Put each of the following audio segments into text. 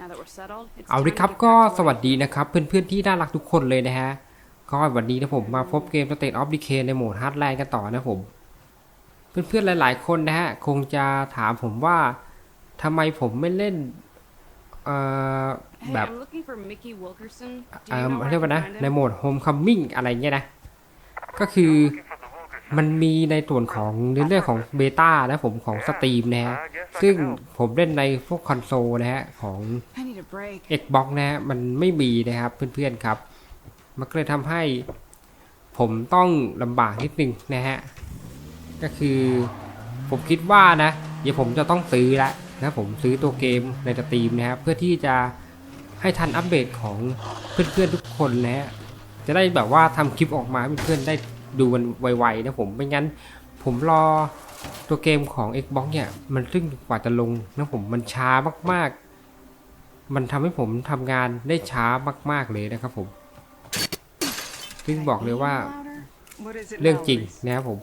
เอา time ดิ to ครับ get ก็ back to สวัส life. ดีนะครับ เพื่อนๆที่น่ารักทุกคนเลยนะฮะ ก็วันนี้นะผมมาพบเกม State of Decay ในโหมด Hardline กันต่อนะผม เพื่อนๆหลาย ๆ คนนะฮะ คงจะถามผมว่าทำไมผมไม่เล่นเอ่อ Hey, แบบ I'm looking for Mickey Wilkerson. Do เอ่ you อ know where เรียก I ว่า can นะ find ใน him? โหมด Homecoming อะไรเงี้ยนะ ก็คือ มันมีในส่วนของเรื่องของเบต้านะผมของสตรีมนะฮะซึ่งผมเล่นในพวกคอนโซลนะฮะของ Xbox นะฮะมันไม่มีนะครับเพื่อนๆครับ มันก็เลยทำให้ผมต้องลำบากนิดนึงนะฮะ ก็คือผมคิดว่านะ เดี๋ยวผมจะต้องซื้อละนะผมซื้อตัวเกมในสตรีมนะครับเพื่อที่จะให้ทันอัปเดตของเพื่อนๆทุกคนนะฮะจะได้แบบว่าทำคลิปออกมาเพื่อนๆได้ ดูมันไวๆนะผมไม่งั้น ผมรอตัวเกมของ Xbox เนี่ย มันซึ่งกว่าจะลงนะผมมันช้ามากๆ มันทำให้ผมทำงานได้ช้ามากๆเลยนะครับผม ซึ่งบอกเลยว่า Louder? เรื่องจริงนะครับผม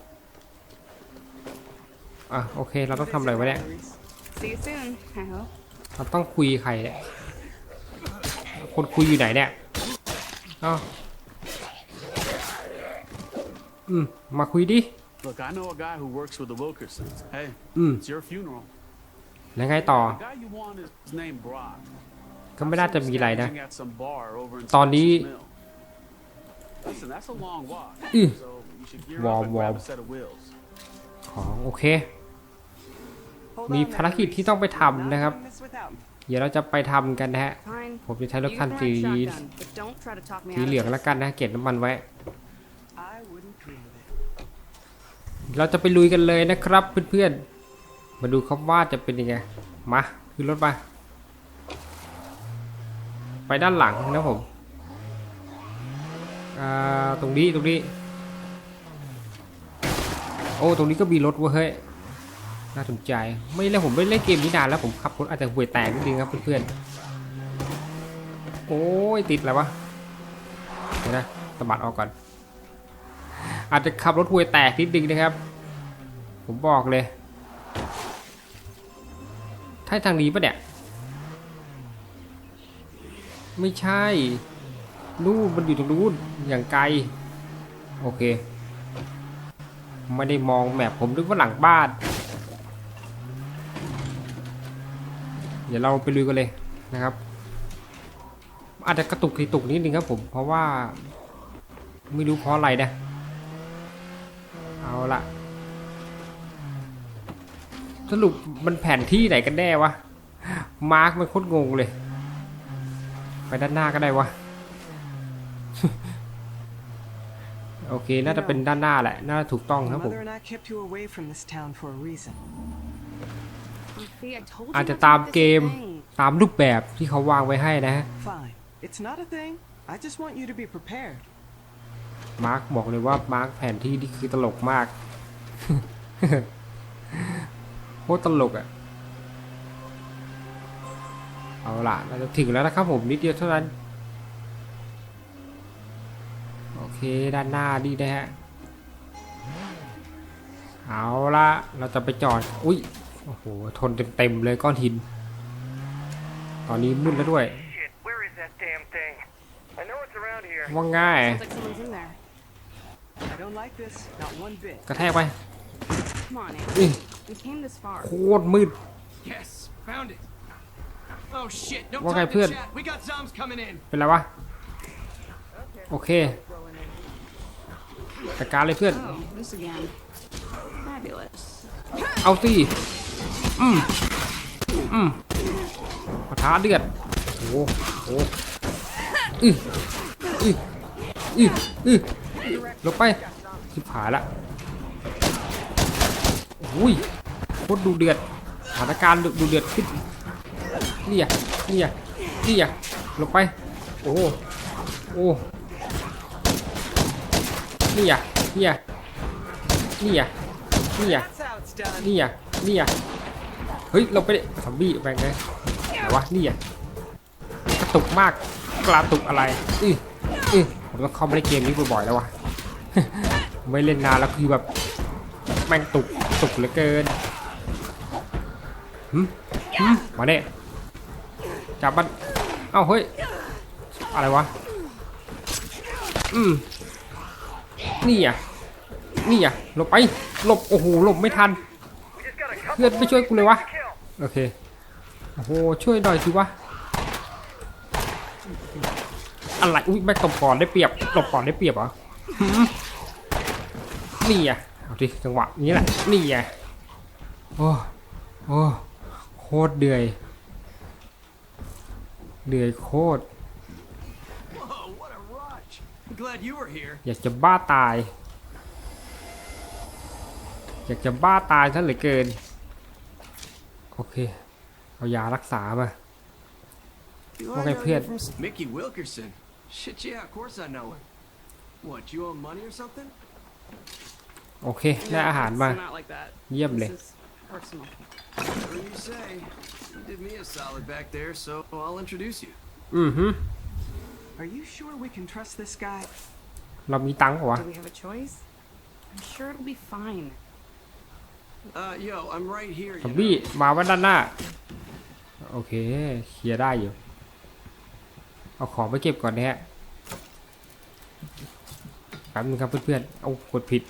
อะโอเคเราต้องทำอะไรวะเนี่ย See you soon, I hope. เราต้องคุยใครเนี่ยคนคุยอยู่ไหนเนี่ยเอ้า อืมมาคุยดิ Look, I know a guy who works with the Wilkersons. Hey, อืม it's your funeral. แล้วไงต่อ The guy you want is named Brock. ก็ไม่น่าจะมีอะไรนะ Scavenging at some bar over in ตอนนี้ Spencer's Mill. Listen, that's a long walk. อื้อ So you should gear Wow, up and grab wow. a set of wheels. ของโอเค มีภารกิจที่ต้องไปทำนะครับ เดี๋ยวเราจะไปทำกันนะฮะ Fine. ผมจะใช้รถ You คัน can สี ride shotgun, but don't try to talk me สี out เหลือง of แล้ว this. กันนะ เก็บน้ำมันไว้ เราจะไปลุยกันเลยนะครับเพื่อนๆ มาดูครับว่าจะเป็นยังไง มาขึ้นรถมาไปด้านหลังนะผมตรงนี้ตรงนี้ โอ้ตรงนี้ก็มีรถเว้ยเฮ้ยน่าสนใจ ไม่เล่นผมไม่เล่นเกมนี้นานแล้วผมขับรถอาจจะห่วยแตกนิดนึงครับเพื่อนๆ โอ้ยติดอะไรวะ เดี๋ยวนะสะบัดออกก่อน อาจจะขับรถห่วยแตกนิดนึงนะครับ ผมบอกเลยใช่ทางนี้ปะเนี่ย ไม่ใช่นู่นมันอยู่ตรงนู้นอย่างไกล โอเค ไม่ได้มองแมพผมนึกว่าหลังบ้าน เดี๋ยวเราไปลุยกันเลยนะครับ อาจจะกระตุกกระตุกนิดนึงครับผม เพราะว่า ไม่รู้เพราะอะไรนะ เอาละสรุปมันแผนที่ไหนกันแน่วะ มาร์กมันโคตรงงเลย ไปด้านหน้าก็ได้วะ โอเค น่าจะเป็นด้านหน้าแหละ น่าจะถูกต้องครับผม Mother and I kept you away from this town for a reason. See, I told you อาจจะ not to ตาม make this เก a ม thing. ตามรูปแบบที่เขาวางไว้ให้นะฮะ Fine. It's not a thing. I just want you to be prepared. มาร์กบอกเลยว่ามาร์กแผนที่นี่คือตลกมากโคตรตลกอะ่ะ เอาล่ะ เราจะถึงแล้วนะครับผมนิดเดียวเท่านั้น โอเคด้านหน้าดีนะฮะ เอาละเราจะไปจอด อุ้ย โอ้โห ทนเต็มๆเลยก้อนหิน ตอนนี้มืดแล้วด้วย Shit, where is that damn thing? I know it's around here. ว่าง่าย กระแทกไป Come on, อื้ Aaron. อ We came this far. โคตรมืด Yes, found it. Oh shit, no What time guy to put- chat. We got zombs coming in. เป็นไรวะ โอเคจัดการเลยเพื่อน Oh, this again. Fabulous. เอาสิอืมอืมปะทะเดือด โอ้โหโอ้โหอืออืออืออือ ลงไปสิบหาละอุ้ยโคตรดูเดือดสถานการณ์ดูเดือดขึ้นนี่อะนี่อะนี่อะลงไป โอ้โหโอ้นี่อะนี่อะนี่อะนี่อะนี่อะนี่อะเฮ้ยเราไปดิซอมบี้แบงไงไหนวะนี่อะกระตุกมากกระตุกอะไรอืออือผมต้องเข้ามาในเกมนี้บ่อยๆแล้ววะ ไม่เล่นนานแล้วคือแบบแม่งตุกตุกเหลือเกินมาเนี่ยจับมันเอ้าเฮ้ย อะไรวะ อืม นี่อะ นี่อะ หลบไป หลบ โอ้โห หลบไม่ทัน เพื่อนไม่ช่วยกูเลยวะ โอเค โอ้โห ช่วยหน่อยสิวะ อะไร อุ้ยแม่ตบก่อนได้เปรียบตบก่อนได้เปรียบเหรอ นี่อะเอาดิจังหวะนี้แหละนี่อะโอ้โอ้โคตรเดือยเดือยโคตร Whoa, what a rush. I'm glad you were here. อยากจะบ้าตาย อยากจะบ้าตายซะเหลือเกิน โอเค เอายารักษามา Do Okay, know Piet. you from s- Mickey Wilkerson. Shit, yeah, of course I know him. What, you owe him money or something? โอเค ได้อาหารมา It's not like that. เยี่ยมเลย This is personal. Whatever you say. You did me a solid back there, so I'll introduce you. อือฮึ Are you sure we can trust this guy? เรามีตังค์เหรอวะ Do we have a choice? I'm sure it'll be fine. Uh, yo, I'm right here. ซอม You บี้ know. มาไว้ด้านหน้า โอเค เคลียร์ได้อยู่ เอาของไปเก็บก่อนนะฮะแป๊บนึงครับเพื่อนๆ เอากดผิด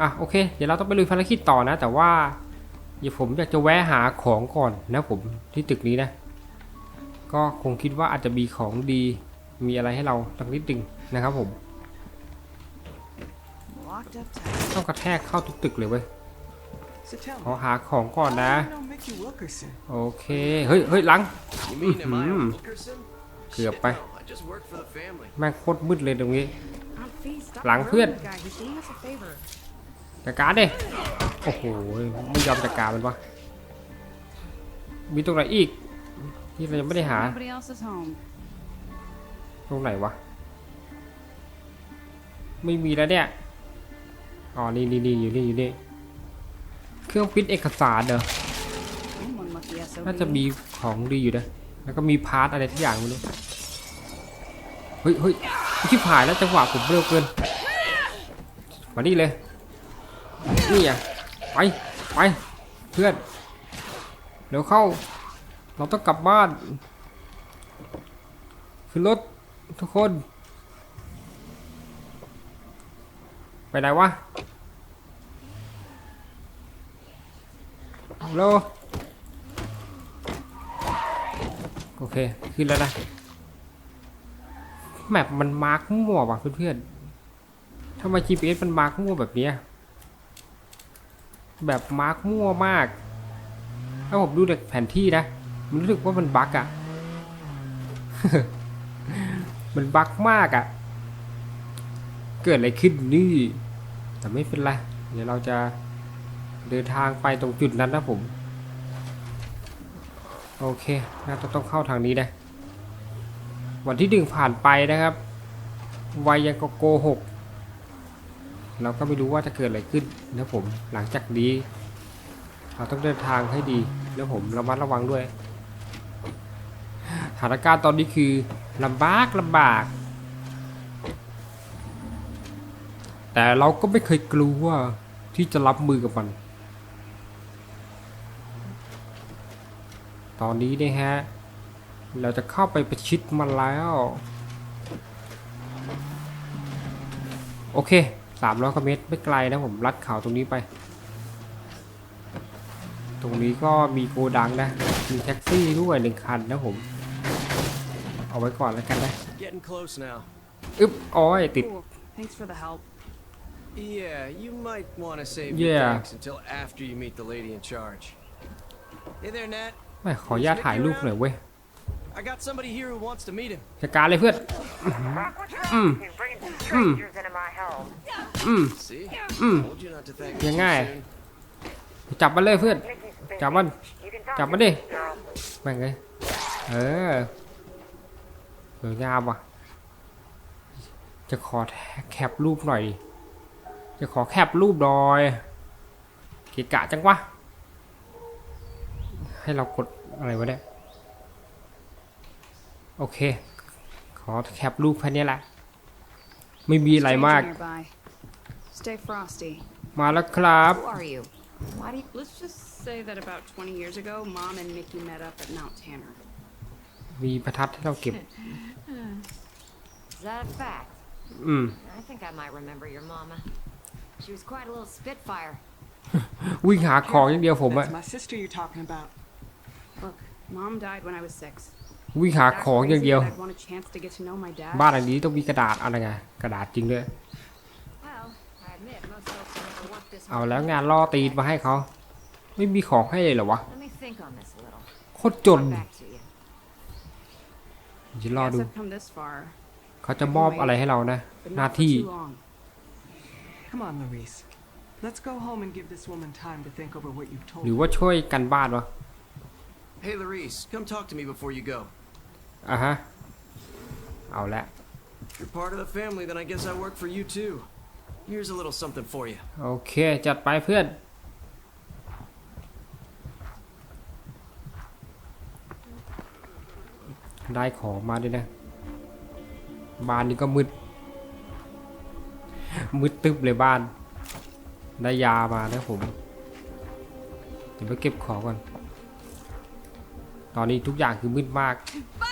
อะโอเค เดี๋ยวเราต้องไปลุยภารกิจต่อนะ แต่ว่าเดี๋ยวผมอยากจะแวะหาของก่อนนะผมที่ตึกนี้นะ ก็คงคิดว่าอาจจะมีของดีมีอะไรให้เราสักนิดหนึงนะครับผมต้องกระแทกเข้าทุกตึกเลยเว้ยขอหาของก่อนนะ โอเค เฮ้ยเฮ้ยหลัง You mean am I a Mhm. Wilkerson? Kìa, Shit, bay. no, I just work for the family. แม่งโคตรมืดเลยตรงนี้ Aunt Fee, stop Lắng ruining khuyên. the จัดการดิโอ้โหไม่ยอมจัดการมันวะมีตรงไหนอีกที่เรายังไม่ได้หา Nobody else is home. ตรงไหนวะ ไม่มีแล้วเนี่ย อ๋อ นี่นี่นี่อยู่นี่อยู่นี่ เครื่องพิมพ์เอกสารเหรอ I'm one lucky SOB. น่าจะมีของดีอยู่นะ แล้วก็มีพาร์ทอะไรทุกอย่างไม่รู้เฮ้ยเฮ้ยชิบหายแล้วจังหวะผมเร็วเกิน มานี่เลย นี่อะไปไปเพื่อนเดี๋ยวเข้า เราต้องกลับบ้านขึ้นรถทุกคน ไปไหนวะฮัลโหลโอเค ขึ้นแล้วนะแมปมันมาร์กมั่วว่ะเพื่อนๆทำไม GPS มันมาร์กมั่วแบบนี้ แบบมาร์กมั่วมาก ถ้าผมดูจากแผนที่นะ มันรู้สึกว่ามันบั๊กอะมันบั๊กมากอะเกิดอะไรขึ้นนี่ แต่ไม่เป็นไร เดี๋ยวเราจะเดินทางไปตรงจุดนั้นนะผม โอเค น่าจะต้องเข้าทางนี้นะ วันที่หนึ่งผ่านไปนะครับวัยยังก็โกหก เราก็ไม่รู้ว่าจะเกิดอะไรขึ้นนะผมหลังจากนี้ เราต้องเดินทางให้ดีแล้วผมระมัดระวังด้วยสถานการณ์ตอนนี้คือลำบากลำบาก แต่เราก็ไม่เคยกลัวที่จะรับมือกับมัน ตอนนี้นะฮะ เราจะเข้าไปประชิดมันแล้ว โอเค สามร้อยกว่าเมตรไม่ไกลนะผมลัดเขาตรงนี้ไป ตรงนี้ก็มีโกดังนะ มีแท็กซี่ด้วยหนึ่งคันนะผม เอาไว้ก่อนแล้วกันนะ Getting close now. อึ๊บโอ้ยติด Cool. Thanks for the help. Yeah, you might want to save Yeah. your thanks until after you meet the lady in charge. Hey there, Nat. ไม่ขออนุญาตถ่ายรูปหน่อยเว้ย I got somebody here who wants to meet him. จัดการเลยเพื่อน Brock, what's wrong with you bringing some strangers into my home? อืม See? Mm. Told you not to thank me Yang too ai? soon. จับมันเลยเพื่อน Mickey's busy. Chào anh. You can talk Chào to anh đi. this girl. แม่งเลยเออสวยงามว่ะ จะขอแคปรูปหน่อยดิจะขอแคปรูปหน่อยเกะกะจังวะ ให้เรากดอะไรวะเนี่ย โอเค ขอแคปรูปแค่นี้แหละ ไม่มีอะไรมาก Stranger nearby. Stay frosty. มาแล้วครับ Who are you? Why do you... Let's just say that about 20 years ago, Mom and Mickey met up at Mount Tanner. มีประทัดให้เราเก็บ Is that a fact? อืม I think I might remember your mama. She was quite a little spitfire. วิ่งหาของอย่างเดียวผมอะ That's my sister you're talking about. Look, Mom died when I was six. วิ่งหา That ของอย่าง crazy เดียว that I'd want a chance to get to know my dad. บ้านหลังนี้ต้องมีกระดาษอะไรไงกระดาษจริงด้วย Well, I admit most folks never work this เอา hard. แล้วงานล่อตีนมาให้เขา ไม่มีของให้เลยเหรอวะ Let me think on this a little. โคตรจน Get back to you. จะรอ Guess ดู I've come this far, เขาจะมอบอะไรให้เรานะ but หน้า not for ที่ too long. Come on, Maurice. Let's go home and give this woman time to think over what you've told หรือ her. ว่าช่วยกันบ้านวะ Hey, Larice, come talk to me before you go. อะฮะ เอาละ If you're part of the family, then I guess I work for you too. Here's a little something for you. โอเค จัดไปเพื่อน ได้ของมาด้วยนะ บ้านนี้ก็มืด มืดตึ๊บเลยบ้าน ได้ยามานะผม เดี๋ยวไปเก็บของก่อน ตอนนี้ทุกอย่างคือมืดมาก Fire in the hole!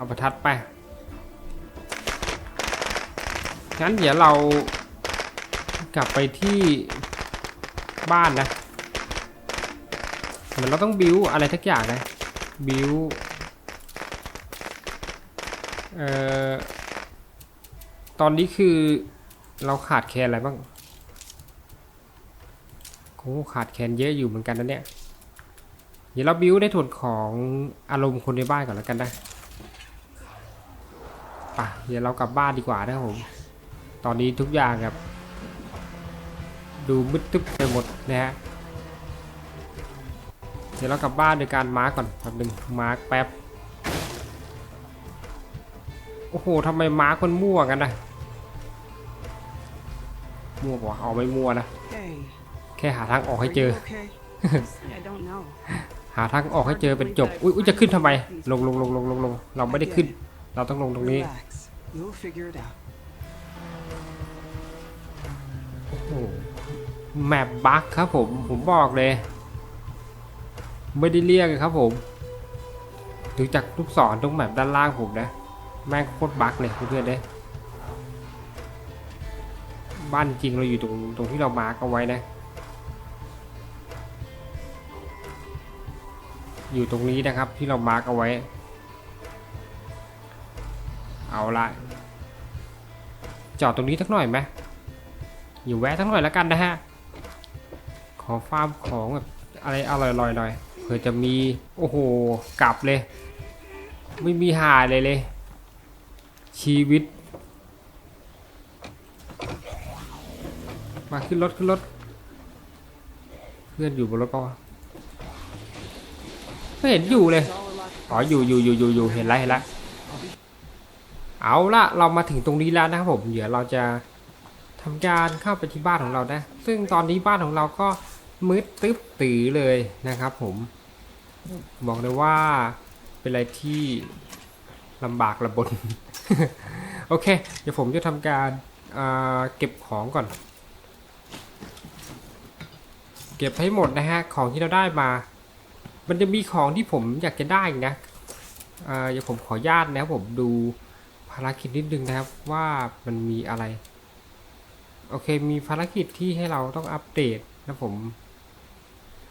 เอาประทัดไป งั้นเดี๋ยวเรากลับไปที่บ้านนะ เหมือนเราต้องบิวอะไรทักอย่างนะ บิวเอ่อ ตอนนี้คือเราขาดแคลนอะไรบ้างโอ้ขาดแคลนเยอะอยู่เหมือนกันนะเนี่ย เดี๋ยวเราบิวในส่วนของอารมณ์คนในบ้านก่อนแล้วกันนะ ป่ะเดี๋ยวเรากลับบ้านดีกว่านะครับผม ตอนนี้ทุกอย่างครับ ดูมืดตึ๊บไปหมดนะฮะ เดี๋ยวเรากลับบ้านโดยการมาร์กก่อนแป๊บนึงมาร์กแป๊บ โอ้โหทำไมมาร์กมันมั่วกันนะมั่วปะวะเอาไม่มั่วนะ Hey, แค่หาทางออกให้ are เจ you อ okay? I don't know. หาทางออกให้เจอเป็นจบ อุ้ยอุ๊ยจะขึ้นทำไม ลงลงลงลงลงลงเราไม่ได้ขึ้น เราต้องลงตรงนี้ Relax. You'll figure it out. โอ้โหแมปบั๊กครับผม ผมบอกเลย ไม่ได้เรียกครับผมดูจากลูกศรตรงแมปด้านล่างผมนะ แม่งโคตรบั๊กเลยเพื่อนๆเลยบ้านจริงเราอยู่ตรงตรงที่เรามาร์กเอาไว้นะ อยู่ตรงนี้นะครับที่เรามาร์กเอาไว้ เอาละจอดตรงนี้สักหน่อยไหมอยู่แวะทั้งหน่อยแล้วกันนะฮะ ขอฟาร์มของแบบอะไรอร่อยๆหน่อยเผื่อจะมีโอ้โหกลับเลย ไม่มีหาเลยเลย ชีวิต มาขึ้นรถขึ้นรถเพื่อนอยู่บนรถปะวะไม่เห็นอยู่เลยอ๋ออยู่อยู่อยู่อยู่อยู่เห็นแล้วเห็นแล้ว เอาละเรามาถึงตรงนี้แล้วนะครับผมเดี๋ยวเราจะทำการเข้าไปที่บ้านของเรานะ ซึ่งตอนนี้บ้านของเราก็มืดตึ๊บตือเลยนะครับผม บอกเลยว่าเป็นอะไรที่ลำบากระบน โอเค เดี๋ยวผมจะทำการอ่าเก็บของก่อน เก็บให้หมดนะฮะ ของที่เราได้มา มันจะมีของที่ผมอยากจะได้นะเดี๋ยวผมขออนุญาตนะครับผมดูารกิจนิดนึงนะครับว่ามันมีอะไร โอเคมีภารกิจที่ให้เราต้องอัปเดตนะผม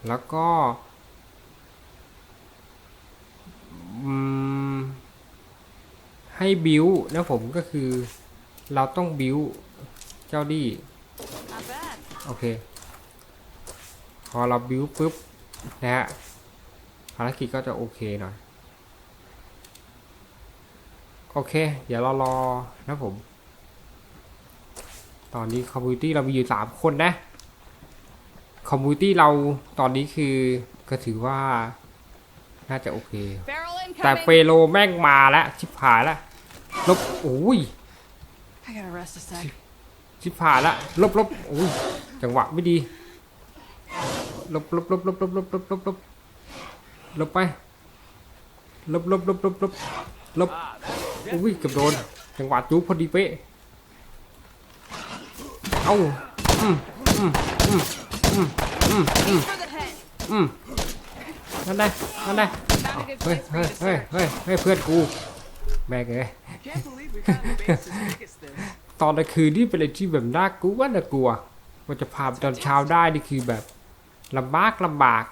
แล้วก็ให้บิวนะผมก็คือเราต้องบิวเจ้าดีโอเค พอเราบิวปุ๊บนะฮะภารกิจก็จะโอเคหน่อย โอเค เดี๋ยวเรารอนะผม ตอนนี้คอมมูนิตี้เรามีอยู่สามคนนะ คอมมูนิตี้เราตอนนี้คือก็ถือว่า น่าจะโอเค แต่เฟโลแม่งมาแล้ว ชิบหายแล้วลบโอ้ยชิบหายและลบลบโอ้ยจังหวะไม่ดีลบลบลบลบลบลบลบลบลบลบไปลบลบลบลบลบ ลบอุ้ยเกือบโดนจังหวะจุ๊บพอดีเป๊ะเอ้าอืมอืมอืมอืมอืมอืมอืมนั่นได้นั่นได้เฮ้ยเฮ้ยเฮ้ยเฮ้ยเฮ้ยเพื่อนกูแบกเลยตอนกลางคืนนี่เป็นอะไรที่แบบน่ากลัวน่ากลัวว่าจะพาตอนเช้าได้นี่คือแบบลำบากลำบาก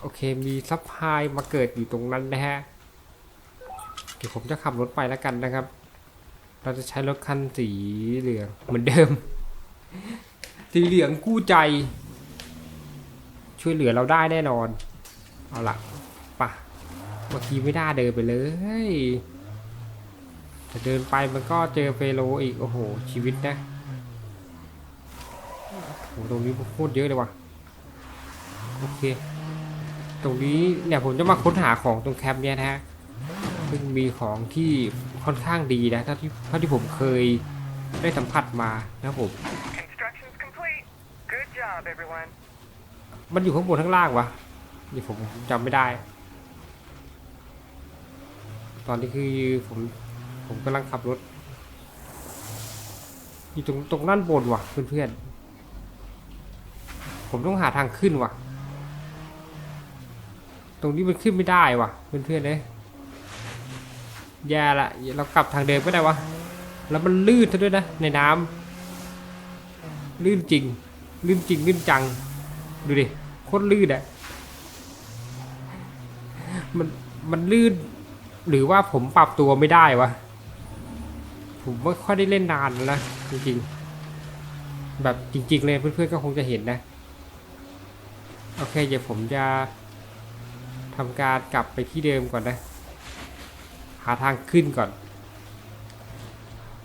โอเคมีซัพพลายมาเกิดอยู่ตรงนั้นนะฮะ ดี๋ยวผมจะขับรถไปแล้วกันนะครับ เราจะใช้รถคันสีเหลืองเหมือนเดิม สีเหลืองกู้ใจ ช่วยเหลือเราได้แน่นอน เอาละปะเมื่อกี้ไม่ได้เดินไปเลยแต่เดินไปมันก็เจอเฟโลอีก โอ้โห ชีวิตนะโอ้โหตรงนี้โคตรเยอะเลยว่ะ โอเค ตรงนี้เนี่ยผมจะมาค้นหาของตรงแคมป์เนี่ยนะฮะ ซึ่งมีของที่ค่อนข้างดีนะเท่าที่เท่าที่ผมเคยได้สัมผัสมานะครับผม Construction's complete. Good job, everyone. มันอยู่ข้างบนข้างล่างวะนี่ผมจำไม่ได้ ตอนนี้คือผมผมกำลังขับรถ อยู่ตรงตรงด้านบนว่ะเพื่อนๆ ผมต้องหาทางขึ้นว่ะ ตรงนี้มันขึ้นไม่ได้ว่ะเพื่อนๆเลย แย่ละเรากลับทางเดิมไม่ได้วะ แล้วมันลื่นซะด้วยนะ ในน้ำลื่นจริง ลื่นจริง ลื่นจัง ดูดิ โคตรลื่นอะมัน มันลื่น หรือว่าผมปรับตัวไม่ได้วะ ผมไม่ค่อยได้เล่นนานแล้วนะจริงๆ แบบจริง ๆ เลยเพื่อนๆก็คงจะเห็นนะ โอเค เดี๋ยวผมจะทำการกลับไปที่เดิมก่อนนะ หาทางขึ้นก่อน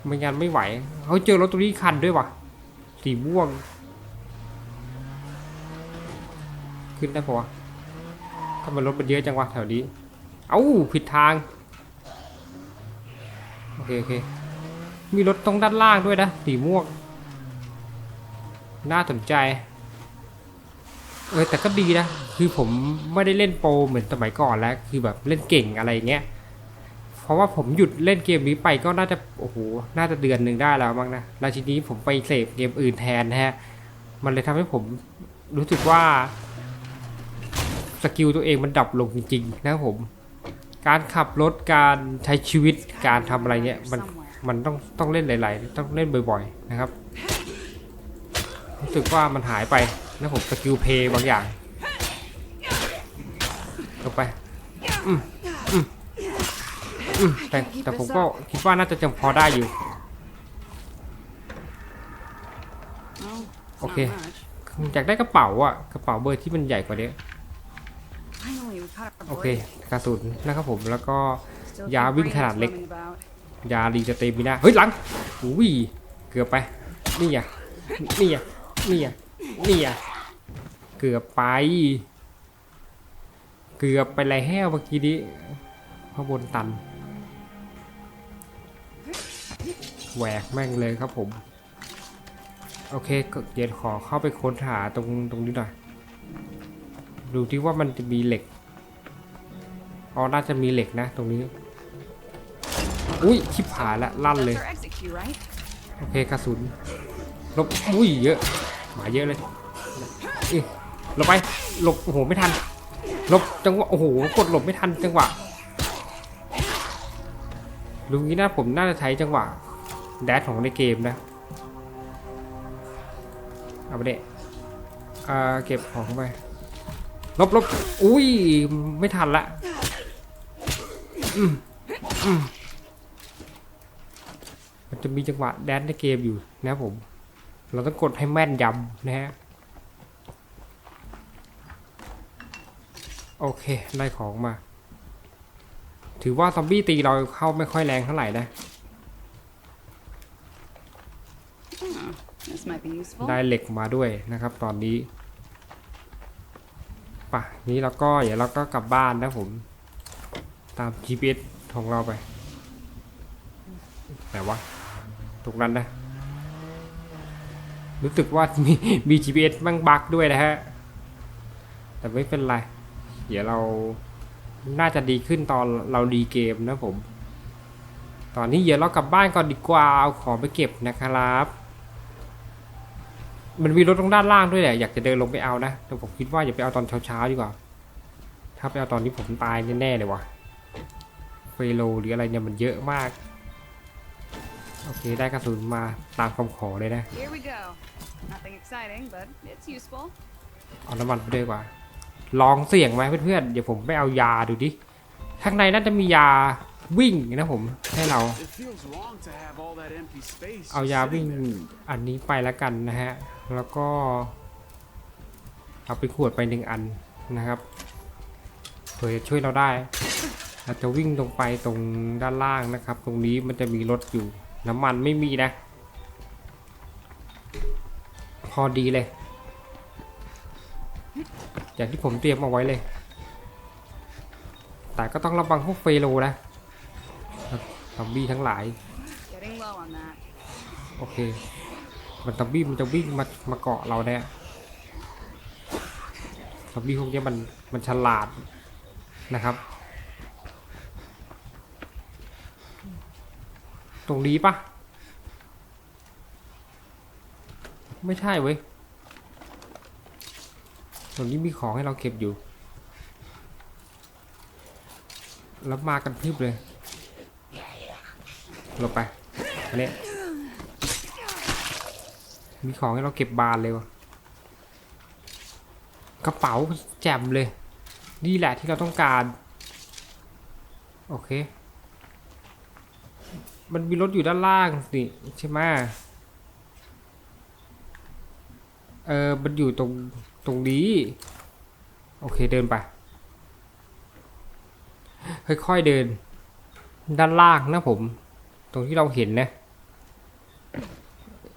ไม่งั้นไม่ไหวเขาเจอรถตรงนี้คันด้วยวะสีม่วง ขึ้นได้ปะวะทำไมรถมันเยอะจังวะแถวนี้ เอ้าผิดทาง โอเคโอเค มีรถตรงด้านล่างด้วยนะสีม่วง น่าสนใจ เออแต่ก็ดีนะ คือผมไม่ได้เล่นโปรเหมือนสมัยก่อนแล้ว คือแบบเล่นเก่งอะไรเงี้ย ราะว่าผมหยุดเล่นเกมนี้ไปก็น่าจะโอ้โหน่าจะเดือนหนึ่งได้แล้วมั้งนะแล้วทีนี้ผมไปเสพเกมอื่นแทนนะฮะมันเลยทำให้ผมรู้สึกว่าสกิลตัวเองมันดับลงจริงๆนะครับผมการขับรถการใช้ชีวิตการทำอะไรเนี่ยมันมันต้องต้องเล่นหลาย ๆ ต้องเล่นบ่อย ๆ นะครับรู้สึกว่ามันหายไปนะผมสกิลเพย์บางอย่างลงไปอืม อืมแต่แต่ผมก็คิดว่าน่าจะจำพอได้อยู่ Oh, it's Okay. not much. อยากได้กระเป๋าอะกระเป๋าเบอร์ที่มันใหญ่กว่านี้ Finally, we caught a โอเค break. กระสุนนะครับผมแล้วก็ Still ยา think วิ่ง Brain's ขนาดเล็ก roaming about. ยารีสเตมินาเฮ้ยหลังอุ้ยเกือบไป นี่อะนี่อะนี่อะนี่อะเกือบไป เกือบไปไรแห้วเมื่อกี้นี้ข้างบนตัน แหวกแม่งเลยครับผม โอเคก็เดี๋ยวขอเข้าไปค้นหาตรงตรงนี้หน่อย ดูที่ว่ามันจะมีเหล็ก อ๋อ น่าจะมีเหล็กนะ ตรงนี้ อุ้ยชิบหายละลั่นเลย โอเคกระสุน ลบ อุ้ยเยอะ หมาเยอะเลยเอ้ยหลบไป หลบ โอ้โห ไม่ทัน หลบจังหวะ โอ้โห กดหลบไม่ทันจังหวะลุงนี้นะผมน่าจะใช้จังหวะ แดชของในเกมนะ เอาไปเด็อ่าเก็บของไป ลบลบอุ้ย ไม่ทันละมันจะมีจังหวะแดนในเกมอยู่นะผม เราต้องกดให้แม่นยำนะฮะ โอเค ได้ของมา ถือว่าซอมบี้ตีเราเข้าไม่ค่อยแรงเท่าไหร่นะ This might be useful. ได้เหล็กมาด้วยนะครับ ตอนนี้ป่ะนี้เราก็เดี๋ยวเราก็กลับบ้านนะผม ตาม GPS ของเราไปไหนวะตรงนั้นนะ รู้สึกว่ามีมี GPS บ้างบักด้วยนะฮะ แต่ไม่เป็นไร เดี๋ยวเราน่าจะดีขึ้นตอนเราดีเกมนะผม ตอนนี้เดี๋ยวเรากลับบ้านก่อนดีกว่าเอาของไปเก็บนะครับ มันมีรถตรงด้านล่างด้วยแหละอยากจะเดินลงไปเอานะแต่ผมคิดว่าอย่าไปเอาตอนเช้าๆดีกว่า ถ้าไปเอาตอนที่ผมตายแน่ๆเลยว่ะเฟโลหรืออะไรเนี่ยมันเยอะมาก โอเคได้กระสุนมาตามคำขอเลยนะ Here we go. Nothing exciting, but it's useful. เอาน้ำมันไปด้วยดีกว่า ลองเสี่ยงไหมเพื่อนๆเดี๋ยวผมไปเอายาดูดิข้างในน่าจะมียาวิ่งนะผมให้เรา It feels wrong to have all that empty space. เอา just ยา sitting วิ่ง there. อันนี้ไปแล้วกันนะฮะ แล้วก็ เอาไปขวดไปหนึ่งอันนะครับเผื่อจะช่วยเราได้เราจะวิ่งตรงไปตรงด้านล่างนะครับ ตรงนี้มันจะมีรถอยู่ น้ำมันไม่มีนะ พอดีเลยอย่างที่ผมเตรียมเอาไว้เลย แต่ก็ต้องระวังพวกเฟโลนะซอมบี้ทั้งหลาย Getting low on that. โอเค มันซอมบี้มันจะวิ่งมามาเกาะเราเนี่ยซอมบี้พวกนี้มันมันฉลาดนะครับ ตรงนี้ปะไม่ใช่เว้ย ตรงนี้มีของให้เราเก็บอยู่ แล้วมากันพรึบเลยลงไปอันนี้ มีของให้เราเก็บบานเลยวะกระเป๋าแจ่มเลย นี่แหละที่เราต้องการ โอเค มันมีรถอยู่ด้านล่างสิใช่ไหมเออ มันอยู่ตรงตรงนี้ โอเคเดินไป ค่อยๆเดิน ด้านล่างนะผม ตรงที่เราเห็นนะ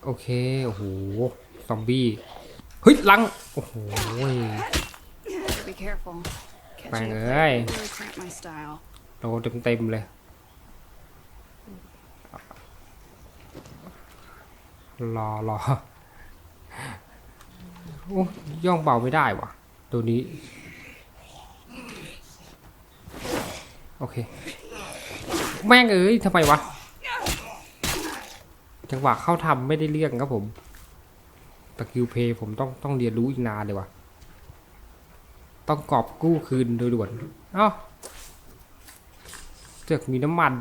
โอเค โอ้โห ซอมบี้ เฮ้ยลัง โอ้โห Be careful. Bang Catching a ơi. fight really cramped my style. โดนเต็มๆเลยรอรอโอ้ย่องเบาไม่ได้ว่ะตัวนี้ โอเค แม่งเอ้ยทำไมวะ จังหวะเข้าทำไม่ได้เรื่องครับผมตะคิวเพย์ผมต้องต้องเรียนรู้อีกนานเลยว่ะ ต้องกอบกู้คืนโดยด่วนเอ้าเสือกมีน้ำมัน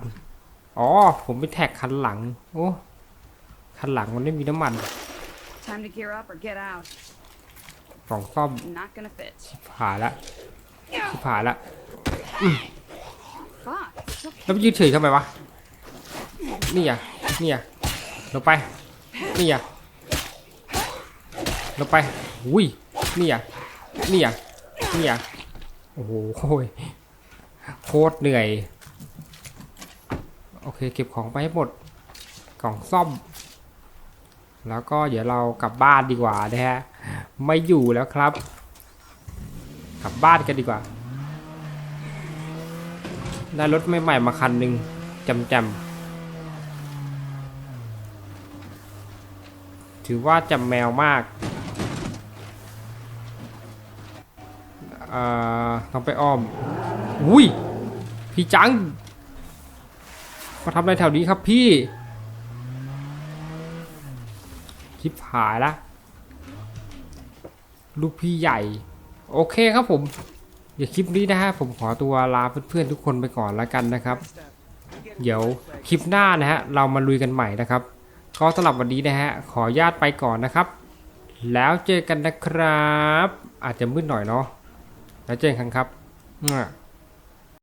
อ๋อ ผมไปแท็กคันหลัง โอ้คันหลังมันไม่มีน้ำมัน Time to gear up or get out. กล่องซ่อม Not gonna fit. ผ่านละผ่านละ Fuck. It's okay. แล้วไปยืนเฉยทำไมวะ นี่อะนี่อะ ลงไป นี่อะลงไปอุ้ยนี่อะนี่อะนี่อะโอ้โหโคยโคตรเหนื่อย โอเค เก็บของไปให้หมด กล่องซ่อม แล้วก็เดี๋ยวเรากลับบ้านดีกว่านะฮะ ไม่อยู่แล้วครับ กลับบ้านกันดีกว่า ได้รถใหม่ๆมาคันหนึ่งจำจำ ถือว่าจำแมวมากอ่อต้องไปอ้อม อุ้ย พี่จัง มาทำอะไรแถวนี้ครับพี่ชิบหายละลูกพี่ใหญ่ โอเคครับผม เดี๋ยวคลิปนี้นะฮะ ผมขอตัวลาเพื่อนๆทุกคนไปก่อนแล้วกันนะครับ เดี๋ยวคลิปหน้านะฮะ เรามาลุยกันใหม่นะครับ ก็สำหรับวันนี้นะฮะขอญาตไปก่อนนะครับ แล้วเจอกันนะครับ อาจจะมืดหน่อยเนาะแล้วเจอกันครับมั่ว